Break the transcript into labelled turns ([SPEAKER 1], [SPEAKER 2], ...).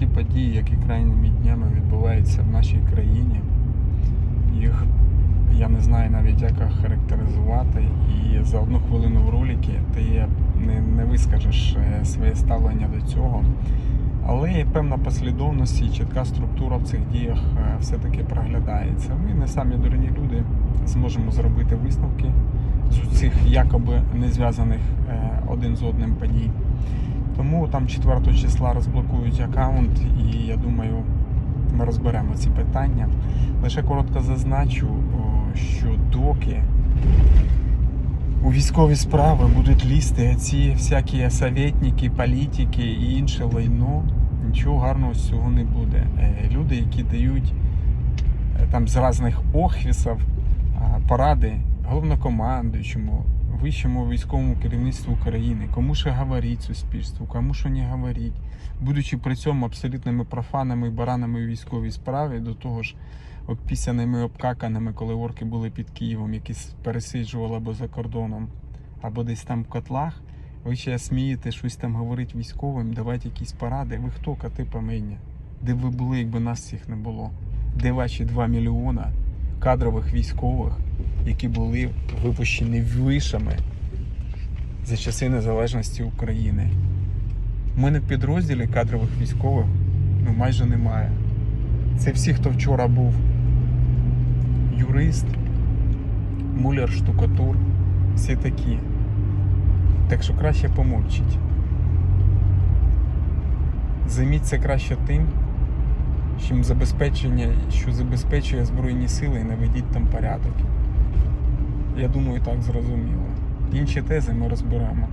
[SPEAKER 1] ті події, які крайніми днями відбуваються в нашій країні. Їх я не знаю навіть як характеризувати. І за одну хвилину в роліки ти не, не вискажеш е, своє ставлення до цього. Але є певна послідовність і чітка структура в цих діях е, все-таки проглядається. Ми не самі дурні люди зможемо зробити висновки з цих якоби не зв'язаних е, один з одним подій. Тому там 4 числа розблокують аккаунт, і я думаю, ми розберемо ці питання. Лише коротко зазначу, що доки у військові справи будуть лізти ці всякі советники, політики і інше лайно, нічого гарного з цього не буде. Е, Люди, які дають е, там з різних охвісів а, поради головнокомандуючому, вищому військовому керівництву України, кому що говорить суспільству, кому що не говорить, будучи при цьому абсолютними профанами і баранами у військовій справі, до того ж обпісяними, обкаканими, коли орки були під Києвом, які пересиджували або за кордоном, або десь там в котлах. Ви ще смієте щось там говорити військовим, давати якісь поради. Ви хто, коти помині? Де ви були, якби нас всіх не було? Де ваші 2 мільйона кадрових військових, які були випущені вишами за часи незалежності України? У мене в підрозділі кадрових військових ну, майже немає. Це всі, хто вчора був юрист, муляр, штукатур, всі такі. Так що краще помовчіть. Займіться краще тим, чим забезпечення, що забезпечує Збройні сили і наведіть там порядок. Я думаю, так зрозуміло. Інші тези ми розберемо.